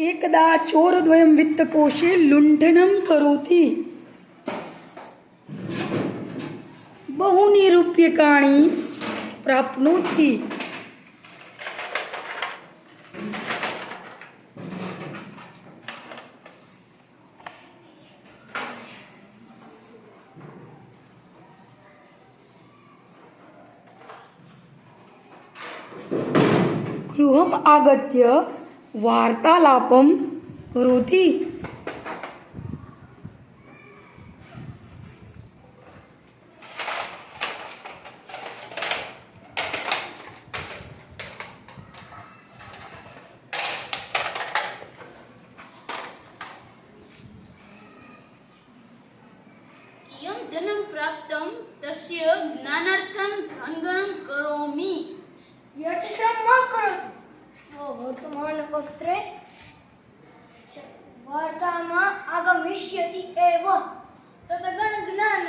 एकदा चोरद्वयं वित्तकोशे लुण्ठनं करोति। बहूनि रूप्यकाणि प्राप्नोति। गृहम् आगत्य वार्तालापं करोति। कियं धनं प्राप्तं तस्य ज्ञानार्थं धनगणं करोमि। करोतु। च वार्तामा आगमिष्यति एव तत् गणज्ञान